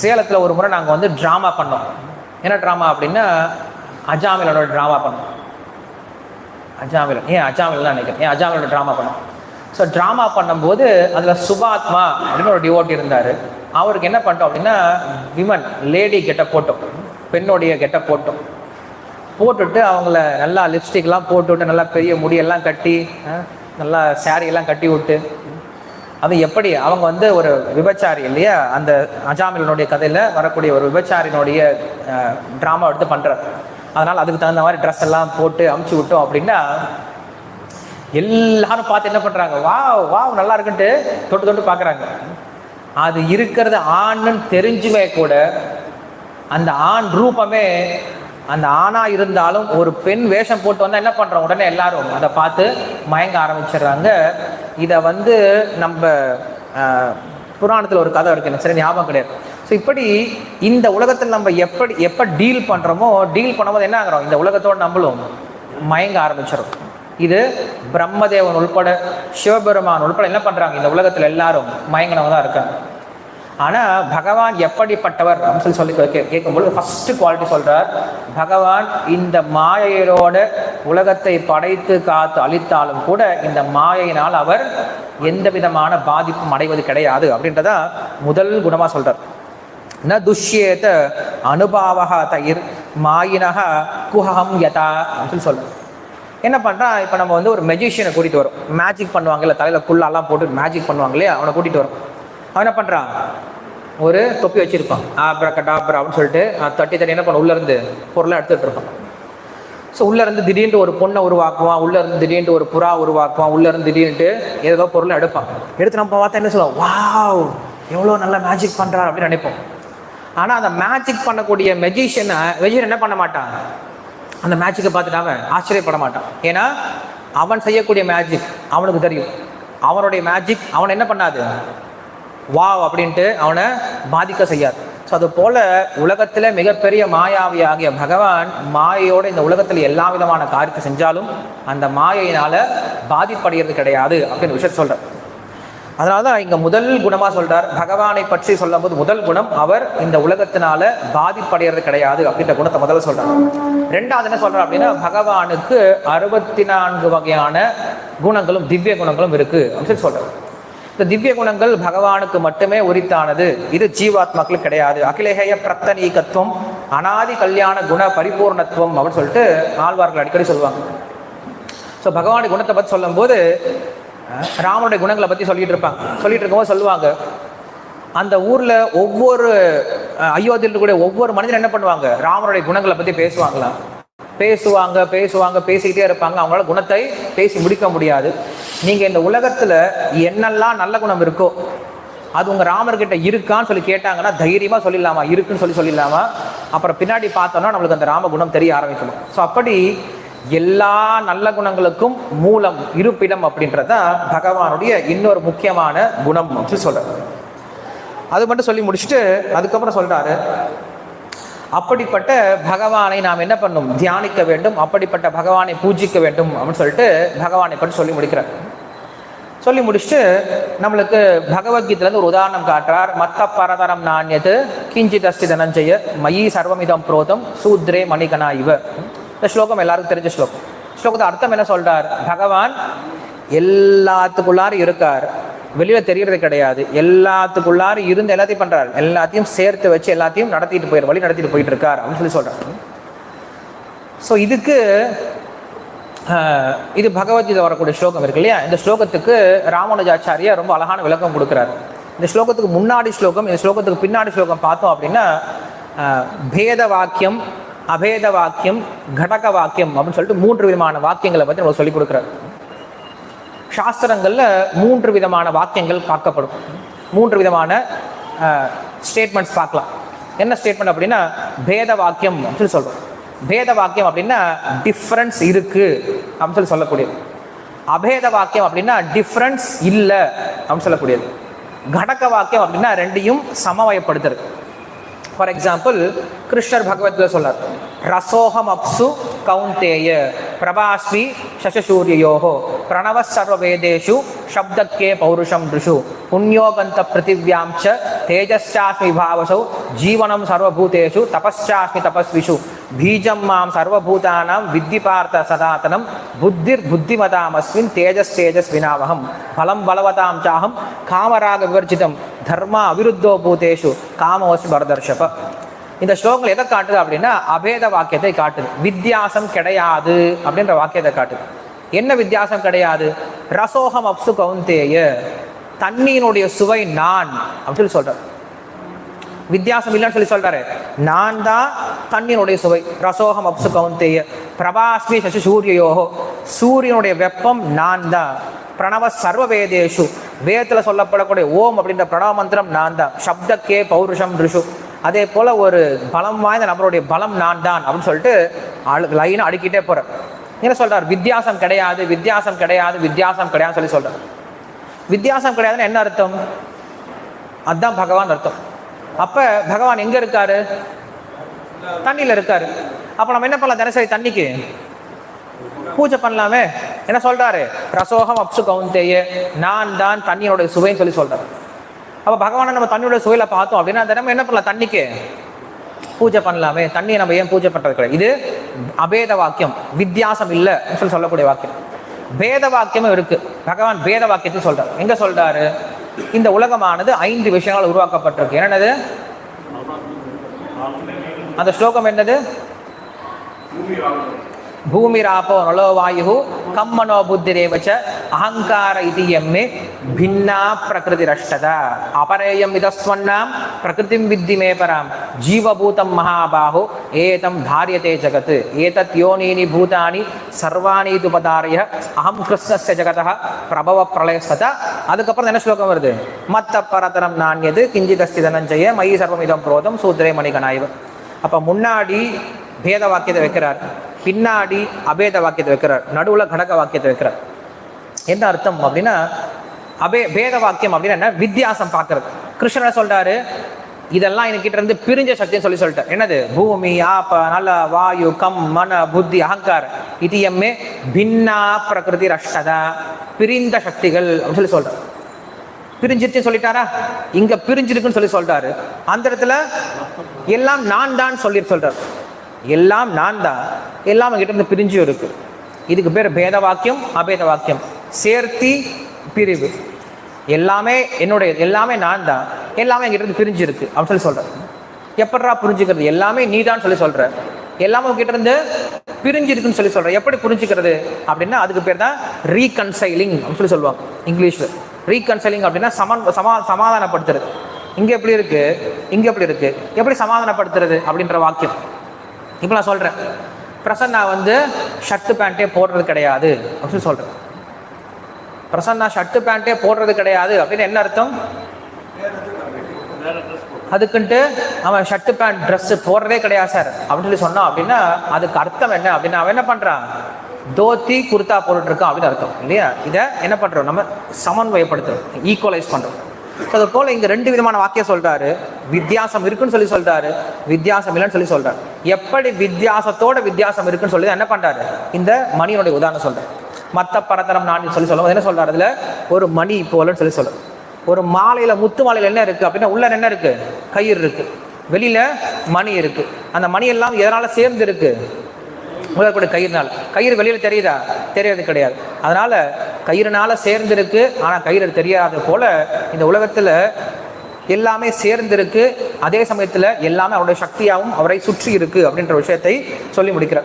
சேலத்தில் ஒரு முறை நாங்கள் வந்து ட்ராமா பண்ணோம். என்ன ட்ராமா அப்படின்னா அஜாமிலோட ட்ராமா பண்ணோம். அஜாமில் ஏன் அஜாமில் தான் நினைக்கிறேன். ஏன் அஜாமிலோட ட்ராமா பண்ணோம். ஸோ ட்ராமா பண்ணும்போது அதில் சுபாத்மா அப்படின்னு ஒரு டிவோட்டி இருந்தார். அவருக்கு என்ன பண்ணிட்டோம் அப்படின்னா விமன் லேடி கெட்ட போட்டோம். பெண்ணுடைய கெட்ட போட்டோம். போட்டுட்டு அவங்கள நல்லா லிப்ஸ்டிக்லாம் போட்டுவிட்டு நல்லா பெரிய முடியெல்லாம் கட்டி நல்லா சாரியெல்லாம் எல்லாம் கட்டி விட்டு அது எப்படி? அவங்க வந்து ஒரு விபச்சாரி இல்லையா? அந்த அஜாமிலனுடைய கதையில் வரக்கூடிய ஒரு விபச்சாரினுடைய ட்ராமா எடுத்து பண்ணுறார் அதனால் அதுக்கு தகுந்த மாதிரி ட்ரெஸ் எல்லாம் போட்டு அமுச்சு விட்டோம் அப்படின்னா எல்லாரும் பார்த்து என்ன பண்ணுறாங்க வாவ் வாவ் நல்லா இருக்குன்ட்டு தொட்டு தொட்டு பார்க்குறாங்க. அது இருக்கிறது ஆண்னு தெரிஞ்சுமே கூட அந்த ஆண் ரூபமே அந்த ஆணா இருந்தாலும் ஒரு பெண் வேஷம் போட்டு வந்தா என்ன பண்றோம்? உடனே எல்லாரும் அதை பார்த்து மயங்க ஆரம்பிச்சிடுறாங்க. இதை வந்து நம்ம புராணத்தில் புராணத்துல ஒரு கதை இருக்கு எனக்கு சரி ஞாபகம் கிடையாது. ஸோ இப்படி இந்த உலகத்தில் நம்ம எப்படி எப்போ டீல் பண்றோமோ டீல் பண்ணும்போது என்ன ஆகுறோம்? இந்த உலகத்தோட நம்மளும் மயங்க ஆரம்பிச்சிடும் இது பிரம்மதேவன் உள்பட சிவபெருமான் உள்பட என்ன பண்றாங்க? இந்த உலகத்துல எல்லாரும் மயங்கினவங்க தான் இருக்காங்க. ஆனால் பகவான் எப்படிப்பட்டவர் அப்படின்னு சொல்லி சொல்லி கே- ஃபஸ்ட்டு குவாலிட்டி சொல்கிறார் பகவான் இந்த மாயையோட உலகத்தை படைத்து காத்து அழித்தாலும் கூட இந்த மாயையினால் அவர் எந்த விதமான பாதிப்பும் அடைவது கிடையாது அப்படின்றத முதல் குணமாக சொல்கிறார் ந துஷ்யேத அனுபாவக தயிர் மாயினக குஹம் யதா அப்படின்னு சொல்கிறார் என்ன பண்ணுறான் இப்போ நம்ம வந்து ஒரு மெஜிஷியனை கூட்டிகிட்டு வரோம். மேஜிக் பண்ணுவாங்கல்ல தலையில் குள்ளெல்லாம் போட்டு மேஜிக் பண்ணுவாங்க இல்லையா? அவனை கூட்டிகிட்டு வரோம். அவன் என்ன பண்ணுறான் ஒரு தொப்பி வச்சுருப்பான். ஆப்ரா கட்டாப்ரா அப்படின்னு சொல்லிட்டு தட்டி தட்டி என்ன பண்ண உள்ளேருந்து பொருளை எடுத்துகிட்டு இருப்பான். ஸோ உள்ளேருந்து திடீர்னு ஒரு பொண்ணை உருவாக்குவான் உள்ளேருந்து திடீர்னு ஒரு புறா உருவாக்குவான் உள்ளேருந்து திடீர்னுட்டு ஏதோ பொருளை எடுப்பான். எடுத்து நம்ம பார்த்தா என்ன சொல்லுவோம் வாவ் எவ்வளோ நல்லா மேஜிக் பண்ணுறா அப்படின்னு நினைப்போம். ஆனால் அந்த மேஜிக் பண்ணக்கூடிய மெஜிஷியனை மெஜிஷியன் என்ன பண்ண மாட்டான்? அந்த மேஜிக்கை பார்த்துட்டு அவன் ஆச்சரியப்பட மாட்டான். ஏன்னா அவன் செய்யக்கூடிய மேஜிக் அவனுக்கு தெரியும். அவனுடைய மேஜிக் அவனை என்ன பண்ணாது? வாவ் அப்படின்ட்டு அவனை பாதிக்க செய்யாது. ஸோ அது போல உலகத்தில் மிகப்பெரிய மாயாவி ஆகிய பகவான் மாயையோட இந்த உலகத்தில் எல்லா விதமான காரியத்தை செஞ்சாலும் அந்த மாயையினால பாதிப்படைகிறது கிடையாது அப்படின்னு விஷயம் சொல்கிறார் அதனால தான் இங்கே முதல் குணமாக சொல்கிறார் பகவானை பற்றி சொல்லும்போது முதல் குணம் அவர் இந்த உலகத்தினால பாதிப்படைகிறது கிடையாது அப்படின்ற குணத்தை முதல்ல சொல்கிறார் ரெண்டாவது என்ன சொல்கிறார் அப்படின்னா பகவானுக்கு அறுபத்தி நான்கு வகையான குணங்களும் திவ்ய குணங்களும் இருக்குது அப்படின்னு சொல்லி சொல்கிறார் இந்த திவ்ய குணங்கள் பகவானுக்கு மட்டுமே உரித்தானது. இது ஜீவாத்மாக்களுக்கு கிடையாது. அகிலேய பிரத்தனீகத்துவம் அனாதி கல்யாண குண பரிபூர்ணத்துவம் அப்படின்னு சொல்லிட்டு ஆழ்வார்கள் அடிக்கடி சொல்லுவாங்க. ஸோ பகவானுடைய குணத்தை பற்றி சொல்லும்போது ராமனுடைய குணங்களை பற்றி சொல்லிட்டு இருப்பாங்க. சொல்லிட்டு இருக்கும்போது சொல்லுவாங்க அந்த ஊர்ல ஒவ்வொரு அயோத்தியில் கூட ஒவ்வொரு மனிதன் என்ன பண்ணுவாங்க? ராமனுடைய குணங்களை பற்றி பேசுவாங்களாம். பேசுவாங்க பேசுவாங்க பேசிக்கிட்டே இருப்பாங்க. அவங்களால குணத்தை பேசி முடிக்க முடியாது. நீங்கள் இந்த உலகத்தில் என்னெல்லாம் நல்ல குணம் இருக்கோ அது உங்கள் ராமர்கிட்ட இருக்கான்னு சொல்லி கேட்டாங்கன்னா தைரியமாக சொல்லிடலாமா? இருக்குன்னு சொல்லி சொல்லிடலாமா? அப்புறம் பின்னாடி பார்த்தோன்னா நம்மளுக்கு அந்த ராம குணம் தெரிய ஆரம்பிக்கணும் ஸோ அப்படி எல்லா நல்ல குணங்களுக்கும் மூலம் இருப்பிடம் அப்படின்றது தான் பகவானுடைய இன்னொரு முக்கியமான குணம் அப்படின்னு சொல்கிறார் அது மட்டும் சொல்லி முடிச்சுட்டு அதுக்கப்புறம் சொல்கிறாரு அப்படிப்பட்ட பகவானை நாம் என்ன பண்ணும்? தியானிக்க வேண்டும். அப்படிப்பட்ட பகவானை பூஜிக்க வேண்டும் அப்படின்னு சொல்லிட்டு பகவானை பற்றி சொல்லி முடிக்கிறார். சொல்லி முடிச்சுட்டு நம்மளுக்கு பகவத்கீதையிலேருந்து ஒரு உதாரணம் காட்டுறார். மத்த பரதரம் நாணியது கிஞ்சித் அஸ்தி தனஞ்சய மயி சர்வமிதம் புரோதம் சூத்ரே மணிகனா இவ. இந்த ஸ்லோகம் எல்லாருக்கும் தெரிஞ்ச ஸ்லோகம். ஸ்லோகத்தை அர்த்தம் என்ன சொல்றார்? பகவான் எல்லாத்துக்குள்ளாரும் இருக்கார். வெளியில தெரியறது கிடையாது. எல்லாத்துக்குள்ளாரும் இருந்து எல்லாத்தையும் பண்றார். எல்லாத்தையும் சேர்த்து வச்சு எல்லாத்தையும் நடத்திட்டு போயிரு வழி நடத்திட்டு போயிட்டு இருக்கார் அப்படின்னு சொல்லி சொல்றார். ஸோ இதுக்கு இது பகவத்கீதை வரக்கூடிய ஸ்லோகம் இருக்கு இல்லையா? இந்த ஸ்லோகத்துக்கு ராமானுஜாச்சாரியா ரொம்ப அழகான விளக்கம் கொடுக்குறாரு. இந்த ஸ்லோகத்துக்கு முன்னாடி ஸ்லோகம் இந்த ஸ்லோகத்துக்கு பின்னாடி ஸ்லோகம் பார்த்தோம் அப்படின்னா பேத வாக்கியம் அபேத வாக்கியம் கடக வாக்கியம் அப்படின்னு சொல்லிட்டு மூன்று விதமான வாக்கியங்களை பற்றி நம்ம சொல்லி கொடுக்குறாரு. சாஸ்திரங்களில் மூன்று விதமான வாக்கியங்கள் பார்க்கப்படும். மூன்று விதமான ஸ்டேட்மெண்ட்ஸ் பார்க்கலாம். என்ன ஸ்டேட்மெண்ட் அப்படின்னா பேத வாக்கியம் அப்படின்னு சொல்கிறோம் பேத வாக்கியம் அப்படின்னா டிஃப்ரென்ஸ் இருக்கு அப்படின்னு சொல்லி சொல்லக்கூடியது. அபேத வாக்கியம் அப்படின்னா டிஃப்ரென்ஸ் இல்லை அப்படின்னு சொல்லக்கூடியது. கடக்க வாக்கியம் அப்படின்னா ரெண்டையும் சமவயப்படுத்துறது. ஃபார் எக்ஸாம்பிள் கிருஷ்ணர் பகவத்கீதை சொன்னார் ரசோகம் அப்சு கவுந்தேய பிரபாஸ்மி சசசூரியோகோ பிரணவ சர்வவேதேஷு சப்தக்கே பௌருஷம் ரிஷு புண்ணியோகந்த பிருத்திவியாம் ச தேஜஸ்சாஸ்மி பாவசௌ ஜீவனம் சர்வபூதேஷு தபஸ்சாஸ்மி தபஸ்விஷு பீஜம் மாம் சர்வபூதானாம் வித்தி பார்த்த சதாத்தனம் புத்திர் புத்திமதாமஸ்மின் தேஜஸ் தேஜஸ்வினாவகம் பலம் பலவதாம் சாகம் காமராக விவர்ஜிதம் தர்மா அவிருத்தோ பூதேஷு காமோஸ் பரதர்ஷப இந்த ஸ்லோகங்கள் எதை காட்டுது அப்படின்னா அபேத வாக்கியத்தை காட்டுது. வித்தியாசம் கிடையாது அப்படின்ற வாக்கியத்தை காட்டுது. என்ன வித்தியாசம் கிடையாது? ரசோகம் அப்சு கவுந்தேய தண்ணியினுடைய சுவை நான் அப்படின்னு சொல்லி சொல்றாரு. வித்தியாசம் இல்லைன்னு சொல்லி சொல்றாரு. நான் தான் தண்ணியினுடைய சுவை. ரசோகம் அப்சு கவுந்தேய பிரபாஸ்மி சசி சூரியோகோ சூரியனுடைய வெப்பம் நான் தான். பிரணவ சர்வவேதேஷு. வேதத்தில் வேதத்துல சொல்லப்படக்கூடிய ஓம் அப்படின்ற பிரணவ மந்திரம் நான் தான். சப்தக்கே பௌருஷம் ரிஷு. அதே போல ஒரு பலம் வாய்ந்த நபருடைய பலம் நான் தான் அப்படின்னு சொல்லிட்டு லைனை அடுக்கிட்டே போகிறேன் என்ன சொல்றார்? வித்தியாசம் கிடையாது வித்தியாசம் கிடையாது வித்தியாசம் கிடையாது சொல்லி சொல்றார். வித்தியாசம் கிடையாதுன்னு என்ன அர்த்தம்? அதுதான் பகவான் அர்த்தம். அப்ப பகவான் எங்க இருக்காரு? தண்ணியில இருக்காரு. அப்ப நம்ம என்ன பண்ணலாம் தினசரி தண்ணிக்கு? பூஜை பண்ணலாமே. என்ன சொல்றாரு? ரசோகம் அப்சு கவுந்தேய நான் தான் தண்ணியோட சுவைன்னு சொல்லி சொல்றாரு. அப்ப பகவானை நம்ம தண்ணியோட சுவையில பார்த்தோம் அப்படின்னா தினமும் என்ன பண்ணலாம்? தண்ணிக்கு பூஜை பண்ணலாமே. தண்ணியை நம்ம ஏன் பூஜை பண்றது கிடையாது. இது அபேத வாக்கியம் வித்தியாசம் இல்லை சொல்லி சொல்லக்கூடிய வாக்கியம். பேத வாக்கியமும் இருக்கு. பகவான் பேத வாக்கியத்தை சொல்றாரு. எங்க சொல்றாரு? இந்த உலகமானது ஐந்து விஷயங்கள் உருவாக்கப்பட்டிருக்கு. என்னது அந்த ஸ்லோகம் என்னது? பூமிராபோ நலோ வாயு கம்மனோ புத்தி ரேவச்ச அகங்கார இது எம்மே பின்னா பிரகிருதி ரஷ்டத அபரேயம் இதஸ்வன்னாம் பிரகிருதி வித்தி மேபராம் ஜீவபூதம் மகாபாஹோ ஏதம் தாரியதே ஜகத் ஏதத் யோனீனி பூதானி சர்வாணி துபதாரிய அகம் கிருஷ்ணஸ்ய ஜகதா பிரபவ பிரளயஸ்வத. அதுக்கப்புறம் என்ன ஸ்லோகம் வருது? மத்த பரதனம் நான்யது கிஞ்சிதஸ்தி தனஞ்சய மயி சர்வமிதம் புரோதம் சூத்ரே மணிகனாய்வு அப்போ முன்னாடி பேத வாக்கியத்தை வைக்கிறார். பின்னாடி அபேத வாக்கியத்தை வைக்கிறார். நடுவில் கடக வாக்கியத்தை வைக்கிறார். என்ன அர்த்தம் அப்படின்னா அபே பேத வாக்கியம் அப்படின்னா என்ன? வித்தியாசம் பார்க்கறது. கிருஷ்ணன் சொல்றாரு? இதெல்லாம் என்கிட்ட இருந்து பிரிஞ்ச சக்தின்னு சொல்லி சொல்லிட்டேன். என்னது? பூமி ஆப்ப நல வாயு கம் மன புத்தி அகங்கார். இது எம்மே பின்னா பிரகிருதி ரஷ்டதா. பிரிந்த சக்திகள் அப்படின்னு சொல்லி சொல்றார் பிரிஞ்சிருச்சு சொல்லிட்டாரா? இங்க பிரிஞ்சிருக்குன்னு சொல்லி சொல்றாரு. அந்த இடத்துல எல்லாம் நான் தான் சொல்லி சொல்றாரு. எல்லாம் நான் தான். எல்லாம் கிட்ட இருந்து பிரிஞ்சும் இருக்கு. இதுக்கு பேர் பேத வாக்கியம் அபேத வாக்கியம் சேர்த்தி பிரிவு. எல்லாமே என்னுடைய எல்லாமே நான் தான். எல்லாமே என்கிட்ட இருந்து பிரிஞ்சு இருக்கு அப்படின்னு சொல்லி சொல்றேன் எப்படா புரிஞ்சுக்கிறது? எல்லாமே நீ தான் சொல்லி சொல்ற எல்லாமே உங்ககிட்ட இருந்து பிரிஞ்சு இருக்குன்னு சொல்லி சொல்ற எப்படி புரிஞ்சுக்கிறது? அப்படின்னா அதுக்கு பேர் தான் ரீகன்சைலிங் அப்படின்னு சொல்லி சொல்லுவாங்க. இங்கிலீஷ்ல. ரீகன்சைலிங் அப்படின்னா சமன் சமா சமாதானப்படுத்துறது. இங்க எப்படி இருக்கு? இங்க எப்படி இருக்கு? எப்படி சமாதானப்படுத்துறது? அப்படின்ற வாக்கியம். இப்போ நான் சொல்றேன். பிரசன்னா வந்து ஷர்ட் பேண்ட்டே போடுறது கிடையாது அப்படின்னு சொல்றேன். பிரசன்னா ஷர்ட் பேண்ட்டே போடுறது கிடையாது அப்படின்னு என்ன அர்த்தம்? அதுக்குன்ட்டு அவன் ஷர்ட் பேண்ட் ட்ரெஸ் போடுறதே கிடையாது சார் அப்படின்னு சொல்லி சொன்னான் அப்படின்னா அதுக்கு அர்த்தம் என்ன அப்படின்னா அவன் என்ன பண்றான்? தோத்தி குர்த்தா போட்டுட்டு இருக்கான் அப்படின்னு அர்த்தம். இல்லையா? இதை என்ன பண்றோம்? நம்ம சமன்வயப்படுத்துறோம். ஈக்குவலைஸ் பண்றோம். அது போல இங்க ரெண்டு விதமான வாக்கியம் சொல்றாரு. வித்தியாசம் இருக்குன்னு சொல்லி சொல்றாரு. வித்தியாசம் இல்லைன்னு சொல்லி சொல்றாரு. எப்படி வித்தியாசத்தோட வித்தியாசம் இருக்குன்னு சொல்லி என்ன பண்றாரு? இந்த மணியோட உதாரணம் சொல்றாரு. மத்த பரதரம் நான் சொல்லி சொல்லும்போது என்ன சொல்றாரு? அதுல ஒரு மணி போலன்னு சொல்லி சொல்றாரு. ஒரு மாலையில முத்து மாலையில என்ன இருக்கு அப்படின்னா உள்ள என்ன இருக்கு? கயிறு இருக்கு. வெளியில மணி இருக்கு. அந்த மணி எல்லாம் எதனால சேர்ந்து இருக்கு முதற்கூட கயிறுனால. கயிறு வெளியில தெரியுதா? தெரியறது கிடையாது. அதனால கயிறுனால சேர்ந்து இருக்கு ஆனா கயிறு தெரியாத போல இந்த உலகத்துல எல்லாமே சேர்ந்திருக்கு. அதே சமயத்துல எல்லாமே அவருடைய சக்தியாகவும் அவரை சுற்றி இருக்கு அப்படின்ற விஷயத்தை சொல்லி முடிக்கிறார்.